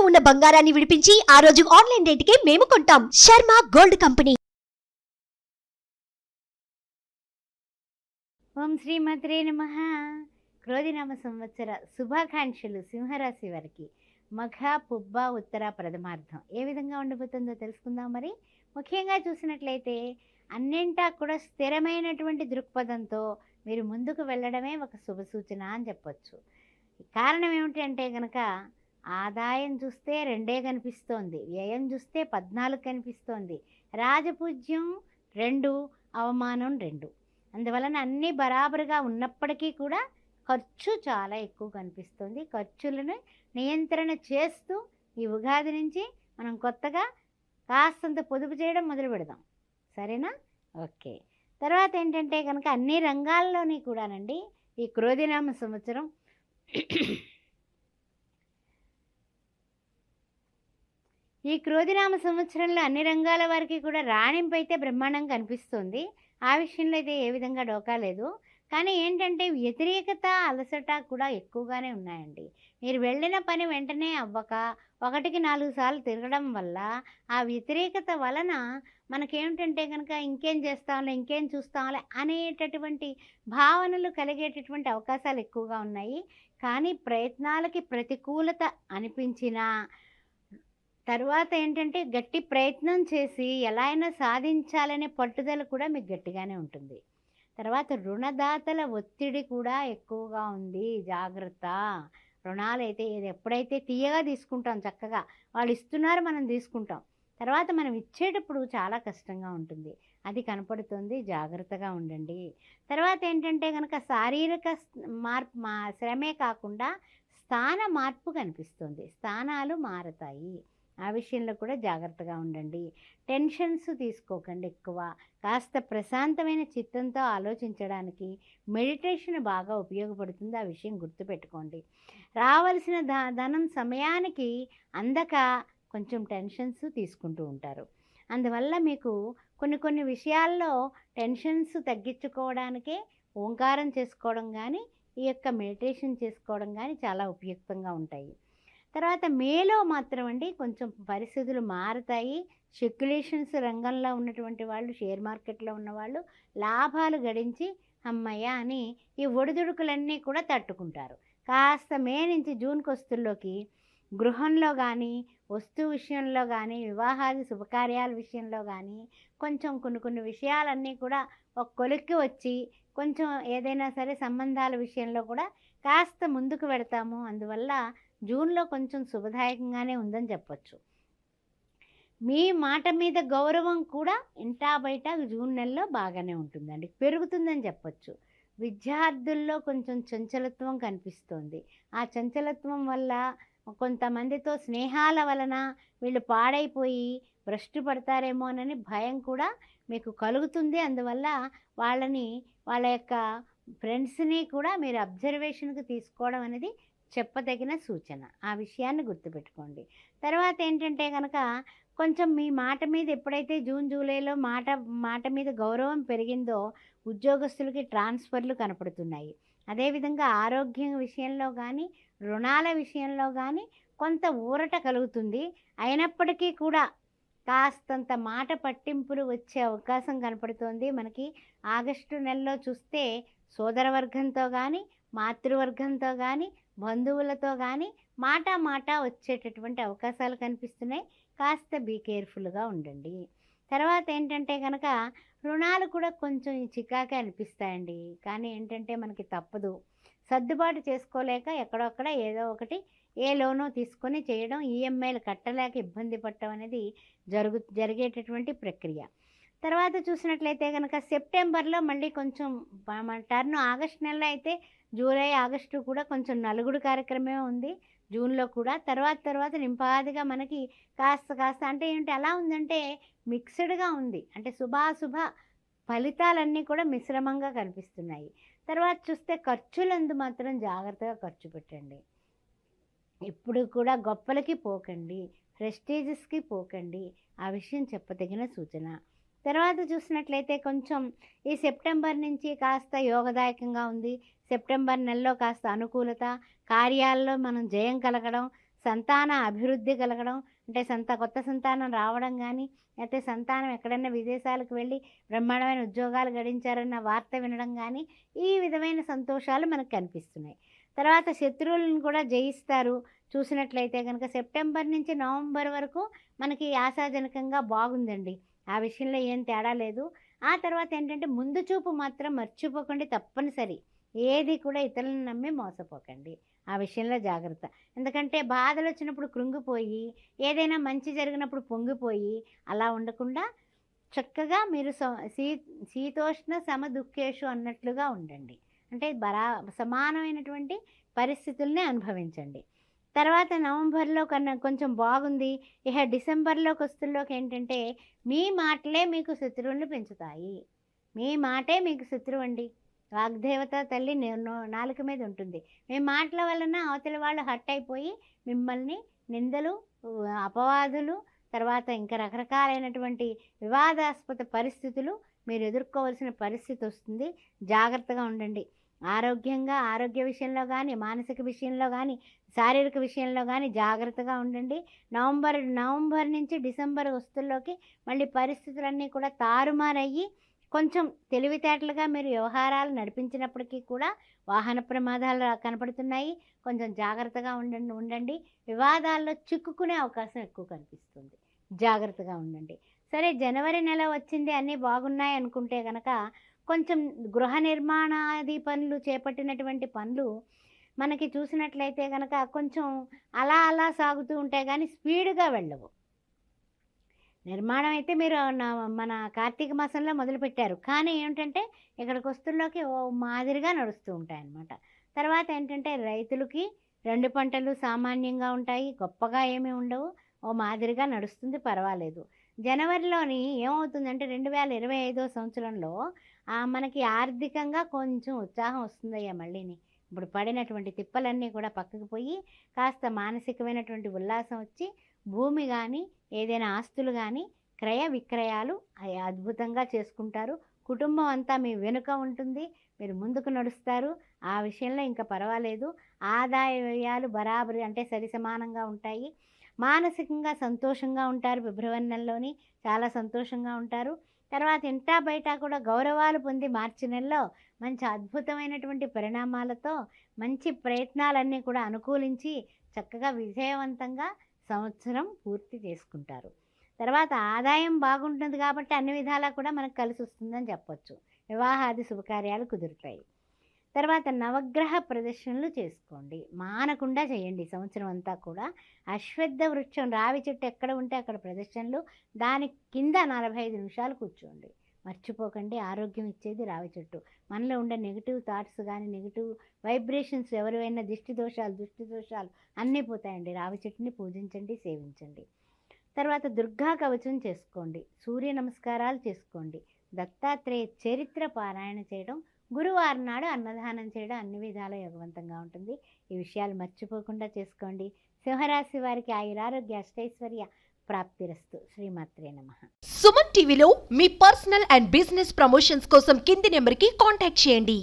ఇంట్లో ఉన్న బంగారాన్ని విడిపించి ఆ రోజు ఆన్లైన్ రేటుకే మేము కొంటాం. Sharma gold company. ఓం శ్రీమద్రే నమ. క్రోధినామ సంవత్సర శుభాకాంక్షలు సింహరాశి వారికి. మఘ పుబ్బ ఉత్తర ప్రథమార్థం. ఏ విధంగా ఉండబోతుందో తెలుసుకుందాం మరి. ముఖ్యంగా చూసినట్లయితే అన్నింటా కూడా స్థిరమైనటువంటి దృక్పథంతో మీరు ముందుకు వెళ్ళడమే ఒక శుభ సూచన అని చెప్పొచ్చు. కారణం ఏమిటంటే కనుక ఆదాయం చూస్తే రెండే కనిపిస్తోంది వ్యయం చూస్తే పద్నాలుగు కనిపిస్తోంది రాజపూజ్యం రెండు అవమానం రెండు. అందువలన అన్నీ బరాబరుగా ఉన్నప్పటికీ కూడా ఖర్చు చాలా ఎక్కువ కనిపిస్తుంది. ఖర్చులను నియంత్రణ చేస్తూ ఈ ఉగాది నుంచి మనం కొత్తగా కాస్తంత పొదుపు చేయడం మొదలు పెడదాం. సరేనా? ఓకే. తర్వాత ఏంటంటే కనుక అన్ని రంగాల్లోని కూడానండి ఈ క్రోధినామ సంవత్సరం ఈ క్రోధినామ సంవత్సరంలో అన్ని రంగాల వారికి కూడా రాణింపు అయితే బ్రహ్మాండంగా కనిపిస్తుంది. ఆ విషయంలో అయితే ఏ విధంగా డోకా లేదు. కానీ ఏంటంటే వ్యతిరేకత అలసట కూడా ఎక్కువగానే ఉన్నాయండి. మీరు వెళ్ళిన పని వెంటనే అవ్వక ఒకటికి నాలుగు సార్లు తిరగడం వల్ల ఆ వ్యతిరేకత వలన మనకేమిటంటే కనుక ఇంకేం చేస్తాంలే ఇంకేం చూస్తాంలే అనేటటువంటి భావనలు కలిగేటటువంటి అవకాశాలు ఎక్కువగా ఉన్నాయి. కానీ ప్రయత్నాలకి ప్రతికూలత అనిపించినా తర్వాత ఏంటంటే గట్టి ప్రయత్నం చేసి ఎలా అయినా సాధించాలనే పట్టుదల కూడా మీకు గట్టిగానే ఉంటుంది. తర్వాత రుణదాతల ఒత్తిడి కూడా ఎక్కువగా ఉంది. జాగ్రత్త. రుణాలు అయితే ఎప్పుడైతే తీయగా తీసుకుంటాం చక్కగా వాళ్ళు ఇస్తున్నారు మనం తీసుకుంటాం. తర్వాత మనం ఇచ్చేటప్పుడు చాలా కష్టంగా ఉంటుంది. అది కనపడుతుంది. జాగ్రత్తగా ఉండండి. తర్వాత ఏంటంటే కనుక శారీరక మార్పు మా శ్రమే కాకుండా స్థాన మార్పు కనిపిస్తుంది. స్థానాలు మారతాయి. ఆ విషయంలో కూడా జాగ్రత్తగా ఉండండి. టెన్షన్స్ తీసుకోకండి ఎక్కువ. కాస్త ప్రశాంతమైన చిత్తంతో ఆలోచించడానికి మెడిటేషన్ బాగా ఉపయోగపడుతుంది. ఆ విషయం గుర్తుపెట్టుకోండి. రావలసిన ధ ధనం సమయానికి అందక కొంచెం టెన్షన్స్ తీసుకుంటూ ఉంటారు. అందువల్ల మీకు కొన్ని కొన్ని విషయాల్లో టెన్షన్స్ తగ్గించుకోవడానికే ఓంకారం చేసుకోవడం కానీ ఈ యొక్క మెడిటేషన్ చేసుకోవడం కానీ చాలా ఉపయుక్తంగా ఉంటాయి. తర్వాత మేలో మాత్రం అండి కొంచెం పరిస్థితులు మారుతాయి. స్పెక్యులేషన్స్ రంగంలో ఉన్నటువంటి వాళ్ళు షేర్ మార్కెట్లో ఉన్నవాళ్ళు లాభాలు గడించి అమ్మయ్య అని ఈ ఒడిదుడుకులన్నీ కూడా తట్టుకుంటారు. కాస్త మే నుంచి జూన్ కొస్తుల్లోకి గృహంలో కానీ వస్తు విషయంలో కానీ వివాహాది శుభకార్యాల విషయంలో కానీ కొంచెం కొన్ని కొన్ని విషయాలన్నీ కూడా ఒక కొలిక్కి వచ్చి కొంచెం ఏదైనా సరే సంబంధాల విషయంలో కూడా కాస్త ముందుకు పెడతాము అందువల్ల జూన్లో కొంచెం శుభదాయకంగానే ఉందని చెప్పొచ్చు. మీ మాట మీద గౌరవం కూడా ఇంటా బయట జూన్ నెలలో బాగానే ఉంటుందండి. పెరుగుతుందని చెప్పొచ్చు. విద్యార్థుల్లో కొంచెం చంచలత్వం కనిపిస్తోంది. ఆ చంచలత్వం వల్ల కొంతమందితో స్నేహాల వలన వీళ్ళు పాడైపోయి భ్రష్టు పడతారేమోనని భయం కూడా మీకు కలుగుతుంది. అందువల్ల వాళ్ళని వాళ్ళ యొక్క ఫ్రెండ్స్ని కూడా మీరు అబ్జర్వేషన్కి తీసుకోవడం అనేది చెప్పదగిన సూచన. ఆ విషయాన్ని గుర్తుపెట్టుకోండి. తర్వాత ఏంటంటే కనుక కొంచెం మీ మాట మీద ఎప్పుడైతే జూన్ జూలైలో మాట మాట మీద గౌరవం పెరిగిందో ఉద్యోగస్తులకి ట్రాన్స్ఫర్లు కనపడుతున్నాయి. అదేవిధంగా ఆరోగ్యం విషయంలో కానీ రుణాల విషయంలో కానీ కొంత ఊరట కలుగుతుంది. అయినప్పటికీ కూడా కాస్తంత మాట పట్టింపులు వచ్చే అవకాశం కనపడుతోంది. మనకి ఆగస్టు నెలలో చూస్తే సోదరవర్గంతో కానీ మాతృవర్గంతో కానీ బంధువులతో కానీ మాట మాట వచ్చేటటువంటి అవకాశాలు కనిపిస్తున్నాయి. కాస్త బీ కేర్ఫుల్గా ఉండండి. తర్వాత ఏంటంటే కనుక రుణాలు కూడా కొంచెం చికాకే అనిపిస్తాయండి. కానీ ఏంటంటే మనకి తప్పదు. సర్దుబాటు చేసుకోలేక ఎక్కడొక్కడ ఏదో ఒకటి ఏ లోనో తీసుకొని చేయడం ఈఎంఐలు కట్టలేక ఇబ్బంది పడటం అనేది జరుగు జరిగేటటువంటి ప్రక్రియ. తర్వాత చూసినట్లయితే కనుక సెప్టెంబర్లో మళ్ళీ కొంచెం మన టర్న్ ఆగస్ట్ నెలలో అయితే జూలై ఆగస్టు కూడా కొంచెం నలుగుడు కార్యక్రమమే ఉంది. జూన్లో కూడా తర్వాత తర్వాత నింపాదిగా మనకి కాస్త కాస్త అంటే ఏంటి ఎలా ఉందంటే మిక్స్డ్గా ఉంది. అంటే శుభాశుభ ఫలితాలన్నీ కూడా మిశ్రమంగా కనిపిస్తున్నాయి. తర్వాత చూస్తే ఖర్చులందు మాత్రం జాగ్రత్తగా ఖర్చు పెట్టండి. ఇప్పుడు కూడా గొప్పలకి పోకండి ప్రెస్టీజెస్కి పోకండి ఆ విషయం చెప్పదగిన సూచన. తర్వాత చూసినట్లయితే కొంచెం ఈ సెప్టెంబర్ నుంచి కాస్త యోగదాయకంగా ఉంది. సెప్టెంబర్ నెలలో కాస్త అనుకూలత కార్యాల్లో మనం జయం కలగడం సంతాన అభివృద్ధి కలగడం అంటే సంత కొత్త సంతానం రావడం కానీ లేకపోతే సంతానం ఎక్కడైనా విదేశాలకు వెళ్ళి బ్రహ్మాండమైన ఉద్యోగాలు గడించారన్న వార్త వినడం కానీ ఈ విధమైన సంతోషాలు మనకు కనిపిస్తున్నాయి. తర్వాత శత్రువులను కూడా జయిస్తారు. చూసినట్లయితే కనుక సెప్టెంబర్ నుంచి నవంబర్ వరకు మనకి ఆశాజనకంగా బాగుందండి. ఆ విషయంలో ఏం తేడా లేదు. ఆ తర్వాత ఏంటంటే ముందు చూపు మాత్రం మర్చిపోకండి తప్పనిసరి. ఏది కూడా ఇతరులను నమ్మి మోసపోకండి. ఆ విషయంలో జాగ్రత్త. ఎందుకంటే బాధలు వచ్చినప్పుడు కృంగిపోయి ఏదైనా మంచి జరిగినప్పుడు పొంగిపోయి అలా ఉండకుండా చక్కగా మీరు శీ శీతోష్ణ సమ దుఃఖేషు అన్నట్లుగా ఉండండి. అంటే బరా సమానమైనటువంటి పరిస్థితుల్ని అనుభవించండి. తర్వాత నవంబర్లో కన్నా కొంచెం బాగుంది. ఇక డిసెంబర్లోకి వస్తుల్లోకి ఏంటంటే మీ మాటలే మీకు శత్రువులను పెంచుతాయి. మీ మాటే మీకు శత్రువు అండి. వాగ్దేవత తల్లి నాలుక మీద ఉంటుంది. మీ మాటల వలన అవతల వాళ్ళు హట్ అయిపోయి మిమ్మల్ని నిందలు అపవాదులు తర్వాత ఇంకా రకరకాలైనటువంటి వివాదాస్పద పరిస్థితులు మీరు ఎదుర్కోవాల్సిన పరిస్థితి వస్తుంది. జాగ్రత్తగా ఉండండి. ఆరోగ్యంగా ఆరోగ్య విషయంలో కానీ మానసిక విషయంలో కానీ శారీరక విషయంలో కానీ జాగ్రత్తగా ఉండండి. నవంబర్ నవంబర్ నుంచి డిసెంబర్ వస్తుల్లోకి మళ్ళీ పరిస్థితులన్నీ కూడా తారుమారయ్యి కొంచెం తెలివితేటలుగా మీరు వ్యవహారాలు నడిపించినప్పటికీ కూడా వాహన ప్రమాదాలు కనపడుతున్నాయి. కొంచెం జాగ్రత్తగా ఉండండి ఉండండి. వివాదాల్లో చిక్కుకునే అవకాశం ఎక్కువ కనిపిస్తుంది. జాగ్రత్తగా ఉండండి. సరే జనవరి నెల వచ్చింది అన్నీ బాగున్నాయి అనుకుంటే కనుక కొంచెం గృహ నిర్మాణాది పనులు చేపట్టినటువంటి పనులు మనకి చూసినట్లయితే కనుక కొంచెం అలా అలా సాగుతూ ఉంటాయి కానీ స్పీడ్గా వెళ్ళవు. నిర్మాణం అయితే మీరు నా- మన కార్తీక మాసంలో మొదలుపెట్టారు కానీ ఏంటంటే ఇక్కడికి వస్తుల్లోకి ఓ మాదిరిగా నడుస్తూ ఉంటాయి అన్నమాట. తర్వాత ఏంటంటే రైతులకి రెండు పంటలు సామాన్యంగా ఉంటాయి గొప్పగా ఏమీ ఉండవు ఓ మాదిరిగా నడుస్తుంది పర్వాలేదు. జనవరిలోని ఏమవుతుందంటే రెండు వేల ఇరవై ఐదో సంవత్సరంలో మనకి ఆర్థికంగా కొంచెం ఉత్సాహం వస్తుందయ్యా మళ్ళీని. ఇప్పుడు పడినటువంటి తిప్పలన్నీ కూడా పక్కకు పోయి కాస్త మానసికమైనటువంటి ఉల్లాసం వచ్చి భూమి కానీ ఏదైనా ఆస్తులు కానీ క్రయ విక్రయాలు అవి అద్భుతంగా చేసుకుంటారు. కుటుంబం అంతా మీ వెనుక ఉంటుంది. మీరు ముందుకు నడుస్తారు. ఆ విషయంలో ఇంకా పర్వాలేదు. ఆదాయ వ్యయాలు బరాబరి అంటే సరి సమానంగా ఉంటాయి. మానసికంగా సంతోషంగా ఉంటారు. ఫిబ్రవరి నెలలోని చాలా సంతోషంగా ఉంటారు. తర్వాత ఇంటా బయట కూడా గౌరవాలు పొంది మార్చి నెలలో మంచి అద్భుతమైనటువంటి పరిణామాలతో మంచి ప్రయత్నాలన్నీ కూడా అనుకూలించి చక్కగా విజయవంతంగా సంవత్సరం పూర్తి చేసుకుంటారు. తర్వాత ఆదాయం బాగుంటుంది కాబట్టి అన్ని విధాలా కూడా మనకు కలిసి వస్తుందని చెప్పొచ్చు. వివాహాది శుభకార్యాలు కుదురుతాయి. తర్వాత నవగ్రహ ప్రదర్శనలు చేసుకోండి. మానకుండా చేయండి సంవత్సరం అంతా కూడా. అశ్వద్ధ వృక్షం రావి చెట్టు ఎక్కడ ఉంటే అక్కడ ప్రదర్శనలు. దాని కింద నలభై ఐదు నిమిషాలు కూర్చోండి. మర్చిపోకండి ఆరోగ్యం ఇచ్చేది రావి చెట్టు. మనలో ఉండే నెగిటివ్ థాట్స్ కానీ నెగిటివ్ వైబ్రేషన్స్ ఎవరివైనా దిష్టి దోషాలు దృష్టి దోషాలు అన్నీ పోతాయండి. రావి చెట్టుని పూజించండి సేవించండి. తర్వాత దుర్గా కవచం చేసుకోండి. సూర్య నమస్కారాలు చేసుకోండి. దత్తాత్రేయ చరిత్ర పారాయణ చేయడం గురువారం నాడు అన్నదానం చేయడం అన్ని విధాల యోగవంతంగా ఉంటుంది. ఈ విషయాలు మర్చిపోకుండా చేసుకోండి. సింహరాశి వారికి ఆయురారోగ్య అష్టైశ్వర్య ప్రాప్తిరస్తు. శ్రీమాత్రే నమ. సుమన్ టీవీలో మీ పర్సనల్ అండ్ బిజినెస్ ప్రమోషన్స్ కోసం కింది నెంబర్కి కాంటాక్ట్ చేయండి.